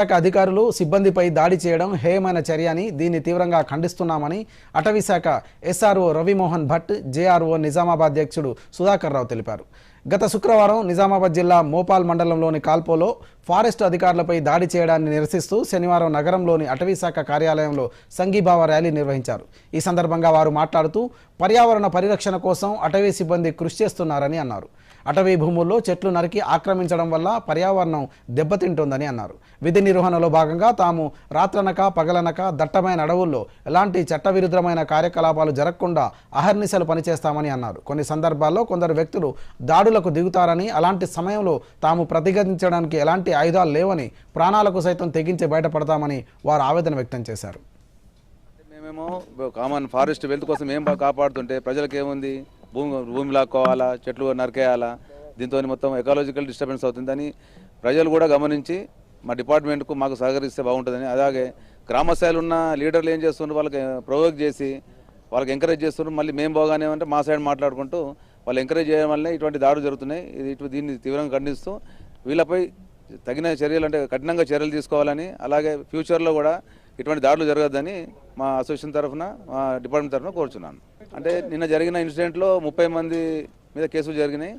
శాఖ అధికారులు సిబ్బందిపై దాడి చేయడం హేయమైన చర్య అని దీన్ని తీవ్రంగా ఖండిస్తున్నామని అటవీ శాఖ ఎస్ఆర్ఓ రవిమోహన్ భట్ జేఆర్ఓ నిజామాబాద్ అధ్యక్షుడు సుధాకర్ రావు తెలిపారు. గత శుక్రవారం నిజామాబాద్ జిల్లా మోపాల్ మండలంలోని కాల్పోలో ఫారెస్ట్ అధికారులపై దాడి చేయడాన్ని నిరసిస్తూ శనివారం నగరంలోని అటవీ శాఖ కార్యాలయంలో సంఘీభావ ర్యాలీ నిర్వహించారు. ఈ సందర్భంగా వారు మాట్లాడుతూ పర్యావరణ పరిరక్షణ కోసం అటవీ సిబ్బంది కృషి చేస్తున్నారని అన్నారు. అటవీ భూముల్లో చెట్లు నరికి ఆక్రమించడం వల్ల పర్యావరణం దెబ్బతింటోందని అన్నారు. విధి నిర్వహణలో భాగంగా తాము రాత్రనక పగలనక దట్టమైన అడవుల్లో ఎలాంటి చట్టవిరుద్ధమైన కార్యకలాపాలు జరగకుండా అహర్నిశలు పనిచేస్తామని అన్నారు. కొన్ని సందర్భాల్లో కొందరు వ్యక్తులు దాడులకు దిగుతారని అలాంటి సమయంలో తాము ప్రతిఘటించడానికి ఎలాంటి ఆయుధాలు లేవని ప్రాణాలకు సైతం తెగించి బయటపడతామని వారు ఆవేదన వ్యక్తం చేశారు. మేమేమో కామన్ ఫారెస్ట్ వెల్త్ కోసం ఏం కాపాడుతుంటే ప్రజలకు ఏముంది భూమి భూమి లాక్కోవాలా చెట్లు నరికేయాలా? దీంతో మొత్తం ఎకాలజికల్ డిస్టర్బెన్స్ అవుతుందని ప్రజలు కూడా గమనించి మా డిపార్ట్మెంట్కు మాకు సహకరిస్తే బాగుంటుందని. అలాగే గ్రామస్థాయిలు ఉన్న లీడర్లు ఏం చేస్తున్నారు వాళ్ళకి ప్రొవోక్ చేసి వాళ్ళకి ఎంకరేజ్ చేస్తున్నారు మళ్ళీ మేము బాగానే అంటే మా సైడ్ మాట్లాడుకుంటూ వాళ్ళు ఎంకరేజ్ చేయడం వల్లనే ఇటువంటి దాడులు జరుగుతున్నాయి. ఇది ఇటు దీన్ని తీవ్రంగా ఖండిస్తూ వీళ్ళపై తగిన చర్యలు అంటే కఠినంగా చర్యలు తీసుకోవాలని అలాగే ఫ్యూచర్లో కూడా ఇటువంటి దాడులు జరగద్దని మా అసోసియేషన్ తరఫున మా డిపార్ట్మెంట్ తరఫున కోరుచున్నాను. అంటే నిన్న జరిగిన ఇన్సిడెంట్లో ముప్పై మంది మీద కేసులు జరిగినాయి.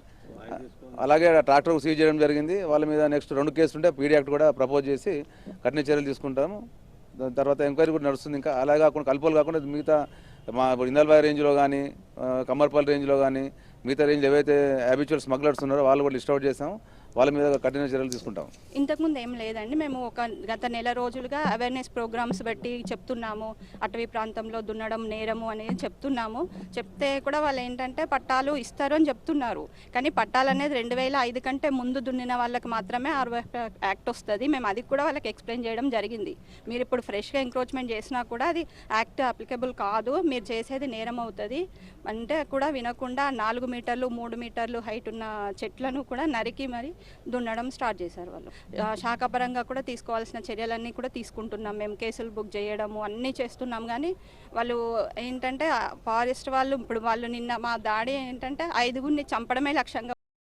అలాగే ట్రాక్టర్ సీజ్ చేయడం జరిగింది. వాళ్ళ మీద నెక్స్ట్ రెండు కేసులు ఉంటే పీడీ యాక్ట్ కూడా ప్రపోజ్ చేసి కఠిన చర్యలు తీసుకుంటాము. దాని తర్వాత ఎంక్వైరీ కూడా నడుస్తుంది ఇంకా. అలా కాకుండా కల్పోలు కాకుండా మిగతా మా ఇందల్బాయ్ రేంజ్లో కానీ కమ్మర్పల్లి రేంజ్లో కానీ మిగతా రేంజ్ ఏవైతే హ్యాబిచువల్ స్మగ్లర్స్ ఉన్నారో వాళ్ళు కూడా లిస్ట్ అవుట్ వాళ్ళ మీద కఠిన చర్యలు తీసుకుంటాం. ఇంతకుముందు ఏం లేదండి. మేము ఒక గత నెల రోజులుగా అవేర్నెస్ ప్రోగ్రామ్స్ పెట్టి చెప్తున్నాము. అటవీ ప్రాంతంలో దున్నడం నేరము అనేది చెప్తున్నాము. చెప్తే కూడా వాళ్ళు ఏంటంటే పట్టాలు ఇస్తారు అని చెప్తున్నారు. కానీ పట్టాలు అనేది రెండు వేల ఐదు కంటే ముందు దున్నిన వాళ్ళకి మాత్రమే ఆర్వైఎఫ్ యాక్ట్ వస్తుంది. మేము అది కూడా వాళ్ళకి ఎక్స్ప్లెయిన్ చేయడం జరిగింది. మీరు ఇప్పుడు ఫ్రెష్గా ఎంక్రోచ్మెంట్ చేసినా కూడా అది యాక్ట్ అప్లికబుల్ కాదు. మీరు చేసేది నేరం అవుతుంది. అంటే కూడా వినకుండా నాలుగు మీటర్లు మూడు మీటర్లు హైట్ ఉన్న చెట్లను కూడా నరికి మరి దున్నడం స్టార్ట్ చేశారు వాళ్ళు. శాఖపరంగా కూడా తీసుకోవాల్సిన చర్యలన్నీ కూడా తీసుకుంటున్నాం. మేము కేసులు బుక్ చేయడము అన్నీ చేస్తున్నాం. కానీ వాళ్ళు ఏంటంటే ఫారెస్ట్ వాళ్ళు ఇప్పుడు వాళ్ళు నిన్న మా దాడి ఏంటంటే ఐదుగురిని చంపడమే లక్ష్యంగా